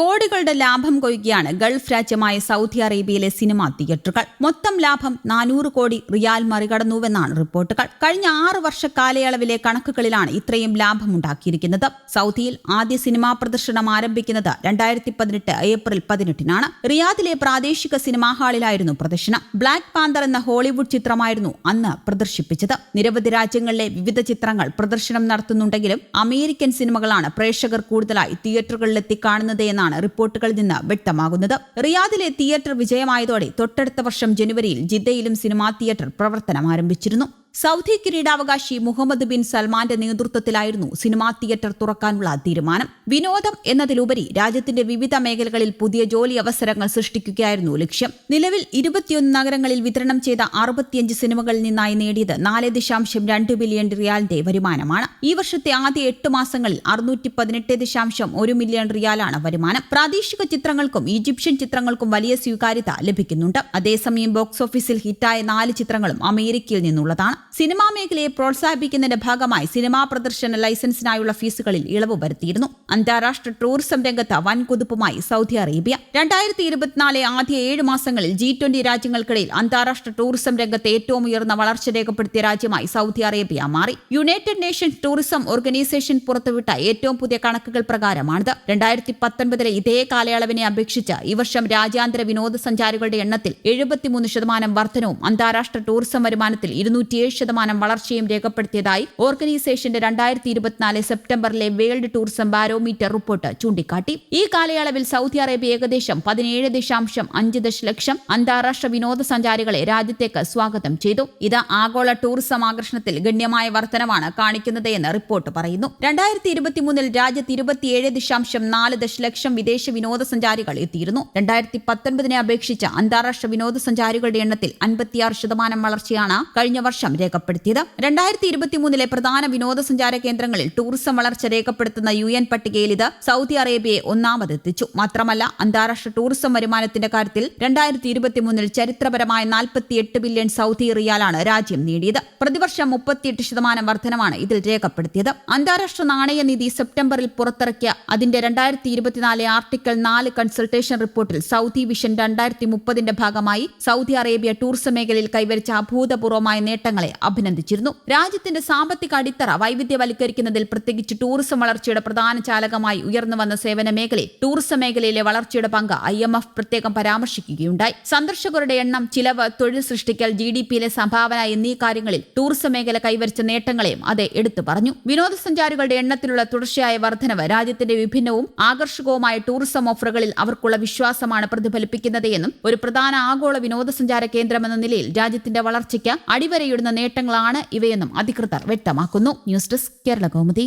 കോടികളുടെ ലാഭം കൊയ്യുകയാണ് ഗൾഫ് രാജ്യമായ സൗദി അറേബ്യയിലെ സിനിമാ തിയേറ്ററുകൾ. മൊത്തം ലാഭം നാനൂറ് കോടി റിയാൽ മറികടന്നുവെന്നാണ് റിപ്പോർട്ടുകൾ. കഴിഞ്ഞ ആറ് വർഷ കാലയളവിലെ കണക്കുകളിലാണ് ഇത്രയും ലാഭമുണ്ടാക്കിയിരിക്കുന്നത് സൗദിയിൽ ആദ്യ സിനിമാ പ്രദർശനം ആരംഭിക്കുന്നത് രണ്ടായിരത്തി പതിനെട്ട് ഏപ്രിൽ പതിനെട്ടിനാണ്. റിയാദിലെ പ്രാദേശിക സിനിമാ ഹാളിലായിരുന്നു പ്രദർശനം. ബ്ലാക്ക് പാന്തർ എന്ന ഹോളിവുഡ് ചിത്രമായിരുന്നു അന്ന് പ്രദർശിപ്പിച്ചത്. നിരവധി രാജ്യങ്ങളിലെ വിവിധ ചിത്രങ്ങൾ പ്രദർശനം നടത്തുന്നുണ്ടെങ്കിലും അമേരിക്കൻ സിനിമകളാണ് പ്രേക്ഷകർ കൂടുതലായി തിയേറ്ററുകളിലെത്തി കാണുന്നത് എന്നാണ് റിപ്പോർട്ടുകളിൽ നിന്ന് വ്യക്തമാകുന്നത്. റിയാദിലെ തിയേറ്റർ വിജയമായതോടെ തൊട്ടടുത്ത വർഷം ജനുവരിയിൽ ജിദ്ദയിലും സിനിമാ തിയേറ്റർ പ്രവർത്തനം ആരംഭിച്ചിരുന്നു സൗദി കിരീടാവകാശി മുഹമ്മദ് ബിൻ സൽമാന്റെ നേതൃത്വത്തിലായിരുന്നു സിനിമാ തിയേറ്റർ തുറക്കാനുള്ള തീരുമാനം. വിനോദം എന്നതിലുപരി രാജ്യത്തിന്റെ വിവിധ മേഖലകളിൽ പുതിയ ജോലി അവസരങ്ങൾ സൃഷ്ടിക്കുകയായിരുന്നു ലക്ഷ്യം. നിലവിൽ ഇരുപത്തിയൊന്ന് നഗരങ്ങളിൽ വിതരണം ചെയ്ത അറുപത്തിയഞ്ച് സിനിമകളിൽ നിന്നായി നേടിയത് നാല് ദശാംശം രണ്ട് ബില്യൺ റിയാലിന്റെ വരുമാനമാണ്. ഈ വർഷത്തെ ആദ്യ എട്ട് മാസങ്ങളിൽ അറുന്നൂറ്റി പതിനെട്ട് ദശാംശം ഒരു മില്യൺ റിയാലാണ് വരുമാനം. പ്രാദേശിക ചിത്രങ്ങൾക്കും ഈജിപ്ഷ്യൻ ചിത്രങ്ങൾക്കും വലിയ സ്വീകാര്യത ലഭിക്കുന്നുണ്ട്. അതേസമയം ബോക്സ് ഓഫീസിൽ ഹിറ്റായ നാല് ചിത്രങ്ങളും അമേരിക്കയിൽ നിന്നുള്ളതാണ്. സിനിമാ മേഖലയെ പ്രോത്സാഹിപ്പിക്കുന്നതിന്റെ ഭാഗമായി സിനിമാ പ്രദർശന ലൈസൻസിനായുള്ള ഫീസുകളിൽ ഇളവ് വരുത്തിയിരുന്നു. അന്താരാഷ്ട്ര ടൂറിസം രംഗത്ത് വൻ കുതിപ്പുമായി സൗദി അറേബ്യ. രണ്ടായിരത്തി ഇരുപത്തിനാല് ആദ്യ ഏഴ് മാസങ്ങളിൽ ജി ട്വന്റി രാജ്യങ്ങൾക്കിടയിൽ അന്താരാഷ്ട്ര ടൂറിസം രംഗത്ത് ഏറ്റവും ഉയർന്ന വളർച്ച രേഖപ്പെടുത്തിയ രാജ്യമായി സൗദി അറേബ്യ മാറി. യുണൈറ്റഡ് നേഷൻസ് ടൂറിസം ഓർഗനൈസേഷൻ പുറത്തുവിട്ട ഏറ്റവും പുതിയ കണക്കുകൾ പ്രകാരമാണിത്. രണ്ടായിരത്തി പത്തൊൻപതിലെ ഇതേ കാലയളവിനെ അപേക്ഷിച്ച് ഈ വർഷം രാജ്യാന്തര വിനോദസഞ്ചാരികളുടെ എണ്ണത്തിൽ എഴുപത്തിമൂന്ന് ശതമാനം വർധനവും അന്താരാഷ്ട്ര ടൂറിസം വരുമാനത്തിൽ ഇരുന്നൂറ്റിയേഴ് ശതമാനം വളർച്ചയും രേഖപ്പെടുത്തിയതായി ഓർഗനൈസേഷന്റെ രണ്ടായിരത്തി ഇരുപത്തിനാല് സെപ്റ്റംബറിലെ വേൾഡ് ടൂറിസം ബാരോമീറ്റർ റിപ്പോർട്ട് ചൂണ്ടിക്കാട്ടി. ഈ കാലയളവിൽ സൗദി അറേബ്യ ഏകദേശം പതിനേഴ് ദശാംശം അഞ്ച് ദശലക്ഷം അന്താരാഷ്ട്ര വിനോദസഞ്ചാരികളെ രാജ്യത്തേക്ക് സ്വാഗതം ചെയ്തു. ഇത് ആഗോള ടൂറിസം ആകർഷണത്തിൽ ഗണ്യമായ വർധനമാണ് കാണിക്കുന്നത് എന്ന് റിപ്പോർട്ട് പറയുന്നു. രണ്ടായിരത്തി ഇരുപത്തിമൂന്നിൽ രാജ്യത്ത് ഇരുപത്തിയേഴ് ദശാംശം നാല് ദശലക്ഷം വിദേശ വിനോദസഞ്ചാരികൾ എത്തിയിരുന്നു. രണ്ടായിരത്തി പത്തൊൻപതിനെ അപേക്ഷിച്ച് അന്താരാഷ്ട്ര വിനോദസഞ്ചാരികളുടെ എണ്ണത്തിൽ അൻപത്തിയാറ് ശതമാനം വളർച്ചയാണ് കഴിഞ്ഞ വർഷം രേഖപ്പെടുത്തിയത്. രണ്ടായിരത്തി ഇരുപത്തിമൂന്നിലെ പ്രധാന വിനോദസഞ്ചാര കേന്ദ്രങ്ങളിൽ ടൂറിസം വളർച്ച രേഖപ്പെടുത്തുന്ന യു എൻ പട്ടികയിൽ ഇത് സൗദി അറേബ്യയെ ഒന്നാമതെത്തിച്ചു. മാത്രമല്ല അന്താരാഷ്ട്ര ടൂറിസം വരുമാനത്തിന്റെ കാര്യത്തിൽ രണ്ടായിരത്തി ഇരുപത്തിമൂന്നിൽ ചരിത്രപരമായ നാൽപ്പത്തിയെട്ട് ബില്യൺ സൗദി റിയാലാണ് രാജ്യം നേടിയത്. പ്രതിവർഷം മുപ്പത്തിയെട്ട് ശതമാനം വർധനമാണ് ഇതിൽ രേഖപ്പെടുത്തിയത്. അന്താരാഷ്ട്ര നാണയനിധി സെപ്റ്റംബറിൽ പുറത്തിറക്കിയ അതിന്റെ രണ്ടായിരത്തി ഇരുപത്തിനാല് ആർട്ടിക്കിൾ നാല് കൺസൾട്ടേഷൻ റിപ്പോർട്ടിൽ സൗദി വിഷൻ രണ്ടായിരത്തി മുപ്പതിന്റെ ഭാഗമായി സൗദി അറേബ്യ ടൂറിസം മേഖലയിൽ കൈവരിച്ച അഭൂതപൂർവമായ നേട്ടങ്ങളെ അഭിനന്ദിച്ചിരുന്നു. രാജ്യത്തിന്റെ സാമ്പത്തിക അടിത്തറ വൈവിധ്യവൽക്കരിക്കുന്നതിൽ പ്രത്യേകിച്ച് ടൂറിസം വളർച്ചയുടെ പ്രധാന ചാലകമായി ഉയർന്നുവന്ന സേവന മേഖലയിൽ ടൂറിസം മേഖലയിലെ വളർച്ചയുടെ പങ്ക് ഐ എം എഫ് പ്രത്യേകം പരാമർശിക്കുകയുണ്ടായി. സന്ദർശകരുടെ എണ്ണം ചിലവ് തൊഴിൽ സൃഷ്ടിക്കൽ ജി ഡി പിയിലെ സംഭാവന എന്നീ കാര്യങ്ങളിൽ ടൂറിസം മേഖല കൈവരിച്ച നേട്ടങ്ങളെയും അത് എടുത്തു പറഞ്ഞു. വിനോദസഞ്ചാരികളുടെ എണ്ണത്തിലുള്ള തുടർച്ചയായ വർധനവ് രാജ്യത്തിന്റെ വിഭിന്നവും ആകർഷകവുമായ ടൂറിസം ഓഫറുകളിൽ അവർക്കുള്ള വിശ്വാസമാണ് പ്രതിഫലിപ്പിക്കുന്നത് എന്നും ഒരു പ്രധാന ആഗോള വിനോദസഞ്ചാര കേന്ദ്രമെന്ന നിലയിൽ രാജ്യത്തിന്റെ വളർച്ചയ്ക്ക് അടിവരയിടുന്ന നേട്ടങ്ങളാണ് ഇവയെന്നും അധികൃതർ വ്യക്തമാക്കുന്നു. News desk Kerala Kaumudi.